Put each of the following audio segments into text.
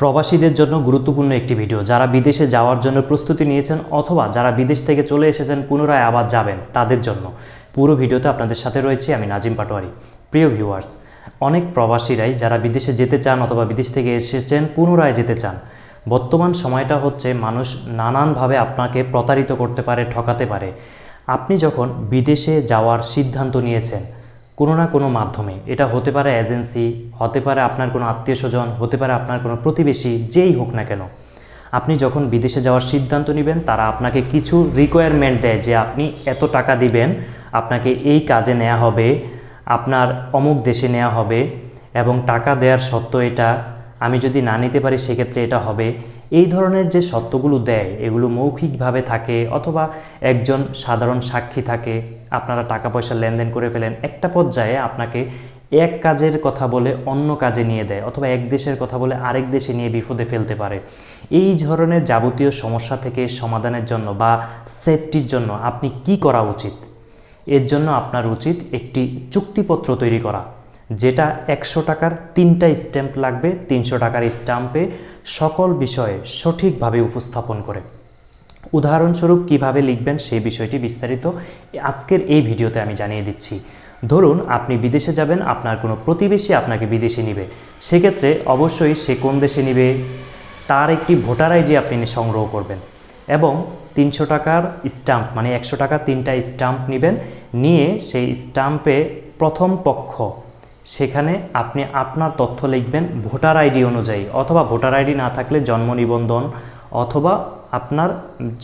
প্রবাসীদের জন্য গুরুত্বপূর্ণ একটি ভিডিও। যারা বিদেশে যাওয়ার জন্য প্রস্তুতি নিয়েছেন অথবা যারা বিদেশ থেকে চলে এসেছেন, পুনরায় আবার যাবেন তাদের জন্য। পুরো ভিডিওতে আপনাদের সাথে রয়েছে আমি নাজিম পাটোয়ারি। প্রিয় ভিউয়ার্স, অনেক প্রবাসীরাই যারা বিদেশে যেতে চান অথবা বিদেশ থেকে এসেছেন, পুনরায় যেতে চান। বর্তমান সময়টা হচ্ছে মানুষ নানানভাবে আপনাকে প্রতারিত করতে পারে, ঠকাতে পারে। আপনি যখন বিদেশে যাওয়ার সিদ্ধান্ত নিয়েছেন কোনো না কোনো মাধ্যমে। এটা হতে পারে এজেন্সি হতে পারে আপনার কোনো আত্মীয় স্বজন হতে পারে আপনার কোনো প্রতিবেশী, যেই হোক না কেন। আপনি যখন বিদেশে যাওয়ার সিদ্ধান্ত নেবেন, তারা আপনাকে কিছু রিকোয়ারমেন্ট দেয় যে আপনি এত টাকা দিবেন, আপনাকে এই কাজে নেওয়া হবে, আপনার অমুক দেশে নেওয়া হবে, এবং টাকা দেওয়ার সত্ত্বেও এটা আমি যদি না নিতে পারি, সেক্ষেত্রে এটা হবে। এই ধরনের যে সত্যগুলো দেয়, এগুলো মৌখিকভাবে থাকে অথবা একজন সাধারণ সাক্ষী থাকে, আপনারা টাকা পয়সা লেনদেন করে ফেলেন, একটা পর্যায়ে আপনাকে এক কাজের কথা বলে অন্য কাজে নিয়ে দেয় অথবা এক দেশের কথা বলে আরেক দেশে নিয়ে বিপদে ফেলতে পারে। এই ধরনের যাবতীয় সমস্যা থেকে সমাধানের জন্য বা সেফটির জন্য আপনি কি করা উচিত? এর জন্য আপনার উচিত একটি চুক্তিপত্র তৈরি করা। যেটা একশো টাকার তিনটা স্ট্যাম্প লাগবে, তিনশো টাকার স্ট্যাম্পে সকল বিষয়ে সঠিকভাবে উপস্থাপন করে। উদাহরণস্বরূপ কীভাবে লিখবেন সেই বিষয়টি বিস্তারিত আজকের এই ভিডিওতে আমি জানিয়ে দিচ্ছি। ধরুন, আপনি বিদেশে যাবেন, আপনার কোনো প্রতিবেশী আপনাকে বিদেশে নিবে। সেক্ষেত্রে অবশ্যই সে কোন দেশে নিবে? তার একটি ভোটার আইডি আপনি সংগ্রহ করবেন এবং তিনশো টাকার স্টাম্প মানে একশো টাকা তিনটা স্টাম্প নেবেন। নিয়ে সেই স্টাম্পে প্রথম পক্ষ সেখানে আপনি আপনার তথ্য লিখবেন ভোটার আইডি অনুযায়ী অথবা ভোটার আইডি না থাকলে জন্ম নিবন্ধন অথবা আপনার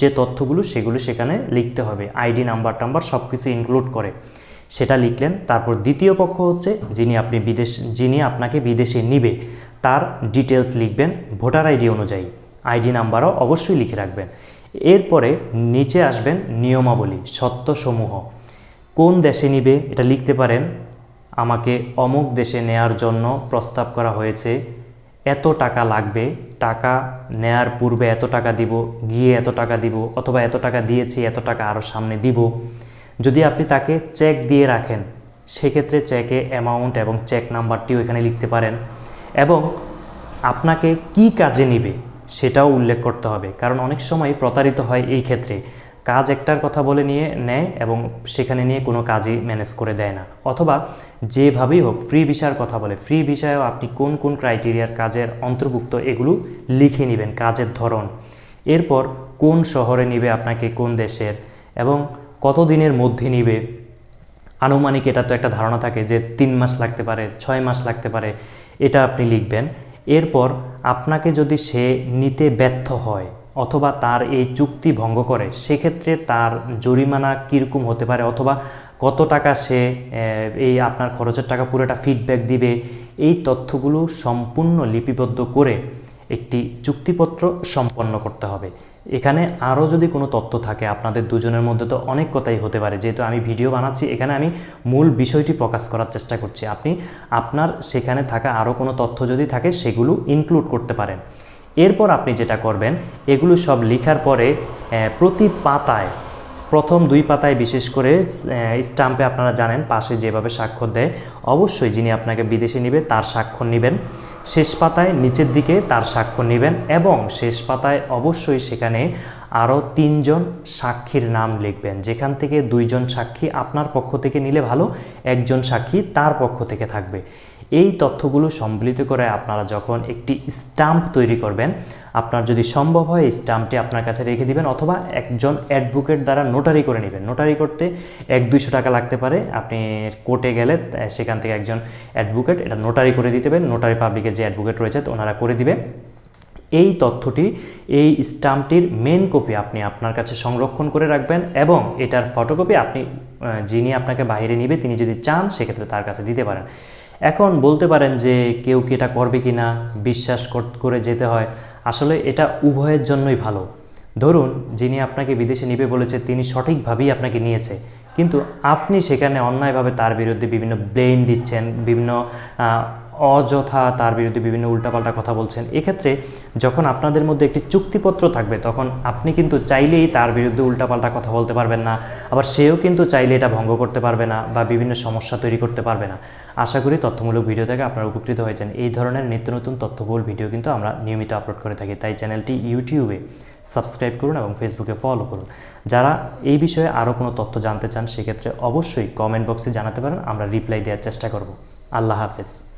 যে তথ্যগুলো সেগুলো সেখানে লিখতে হবে, আইডি, নাম্বার টাম্বার সব কিছু ইনক্লুড করে। সেটা লিখলেন, তারপর দ্বিতীয় পক্ষ হচ্ছে যিনি আপনি বিদেশ, যিনি আপনাকে বিদেশে নিবে, তার ডিটেলস লিখবেন ভোটার আইডি অনুযায়ী, আইডি নাম্বারও অবশ্যই লিখে রাখবেন। এরপরে নিচে আসবেন নিয়মাবলী, সত্যসমূহ। কোন দেশে নিবে, এটা লিখতে পারেন আমাকে অমুক দেশে নেয়ার জন্য প্রস্তাব করা হয়েছে। এত টাকা লাগবে, টাকা নেয়ার পূর্বে এত টাকা দিব, গিয়ে এত টাকা দিব, অথবা এত টাকা দিয়েছি, এত টাকা আরও সামনে দিব। যদি আপনি তাকে চেক দিয়ে রাখেন, সেক্ষেত্রে চেকে অ্যামাউন্ট এবং চেক নাম্বারটিও এখানে লিখতে পারেন। এবং আপনাকে কি কাজে নিবে, সেটাও উল্লেখ করতে হবে। কারণ অনেক সময় প্রতারিত হয় এই ক্ষেত্রে। কাজ একটার কথা বলে নিয়ে নেয় এবং সেখানে নিয়ে কোনো কাজই ম্যানেজ করে দেয় না। অথবা যেভাবেই হোক, ফ্রি ভিসার কথা বলে, ফ্রি ভিসায়ও আপনি কোন কোন ক্রাইটেরিয়ার কাজের অন্তর্ভুক্ত এগুলো লিখে নেবেন, কাজের ধরন। এরপর কোন শহরে নিবে আপনাকে, কোন দেশের, এবং কত দিনের মধ্যে নিবে? আনুমানিক এটা তো একটা ধারণা থাকে যে তিন মাস লাগতে পারে, ছয় মাস লাগতে পারে, এটা আপনি লিখবেন। এরপর আপনাকে যদি সে নিতে ব্যর্থ হয় অথবা তার এই চুক্তি ভঙ্গ করে, সেক্ষেত্রে তার জরিমানা কীরকম হতে পারে? অথবা কত টাকা সে এই আপনার খরচের টাকা পুরোটা ফিডব্যাক দিবে? এই তথ্যগুলো সম্পূর্ণ লিপিবদ্ধ করে একটি চুক্তিপত্র সম্পন্ন করতে হবে। এখানে আরও যদি কোনো তথ্য থাকে, আপনাদের দুজনের মধ্যে তো অনেক কথাই হতে পারে। যেহেতু আমি ভিডিও বানাচ্ছি, এখানে আমি মূল বিষয়টি প্রকাশ করার চেষ্টা করছি। আপনি, আপনার সেখানে থাকা আরও কোনো তথ্য যদি থাকে, সেগুলো ইনক্লুড করতে পারেন। এরপর আপনি যেটা করবেন, এগুলো সব লেখার পরে প্রতি পাতায়, প্রথম দুই পাতায় বিশেষ করে স্টাম্পে আপনারা জানেন, পাশে যেভাবে স্বাক্ষর দেয়, অবশ্যই যিনি আপনাকে বিদেশে নেবে তার স্বাক্ষর নেবেন। শেষ পাতায় নিচের দিকে তার স্বাক্ষর নেবেন এবং শেষ পাতায় অবশ্যই সেখানে আরও তিনজন সাক্ষীর নাম লিখবেন। যেখান থেকে দুইজন সাক্ষী আপনার পক্ষ থেকে নিলে ভালো, একজন সাক্ষী তার পক্ষ থেকে থাকবে। এই তথ্যগুলো সম্মিলিত করে আপনারা যখন একটি স্টাম্প তৈরি করবেন, আপনার যদি সম্ভব হয় স্টাম্পটি আপনার কাছে রেখে দিবেন অথবা একজন অ্যাডভোকেট দ্বারা নোটারি করে নেবেন। নোটারি করতে এক দুইশো টাকা লাগতে পারে। আপনি কোর্টে গেলে সেখান থেকে একজন অ্যাডভোকেট এটা নোটারি করে দিতে পারেন। নোটারি পাবলিকের যে অ্যাডভোকেট রয়েছে ওনারা করে দিবে। এই তথ্যটি, এই স্টাম্পটির মেন কপি আপনি আপনার কাছে সংরক্ষণ করে রাখবেন এবং এটার ফটোকপি আপনি যিনি আপনাকে বাইরে নিবে, তিনি যদি চান, সেক্ষেত্রে তার কাছে দিতে পারেন। এখন বলতে পারেন যে কেউ কি এটা করবে কি না বিশ্বাস করে যেতে হয়, আসলে এটা উভয়ের জন্যই ভালো। ধরুন, যিনি আপনাকে বিদেশে নিবে বলেছে, তিনি সঠিকভাবেই আপনাকে নিয়েছে, কিন্তু আপনি সেখানে অন্যায়ভাবে তার বিরুদ্ধে বিভিন্ন ব্লেম দিচ্ছেন, বিভিন্ন অযথা তার বিরুদ্ধে বিভিন্ন উল্টাপাল্টা কথা বলছেন। এক্ষেত্রে যখন আপনাদের মধ্যে একটি চুক্তিপত্র থাকবে, তখন আপনি কিন্তু চাইলেই তার বিরুদ্ধে উল্টাপাল্টা কথা বলতে পারবেন না। আবার সেও কিন্তু চাইলে এটা ভঙ্গ করতে পারবে না বা বিভিন্ন সমস্যা তৈরি করতে পারবে না। আশা করি তথ্যমূলক ভিডিও থেকে আপনারা উপকৃত হয়েছেন। এই ধরনের নিত্য নতুন তথ্যবহুল ভিডিও কিন্তু আমরা নিয়মিত আপলোড করে থাকি। তাই চ্যানেলটি ইউটিউবে সাবস্ক্রাইব করুন এবং ফেসবুকে ফলো করুন। যারা এই বিষয়ে আরও কোনো তথ্য জানতে চান, সেক্ষেত্রে অবশ্যই কমেন্ট বক্সে জানাতে পারেন। আমরা রিপ্লাই দেওয়ার চেষ্টা করব। আল্লাহ হাফেজ।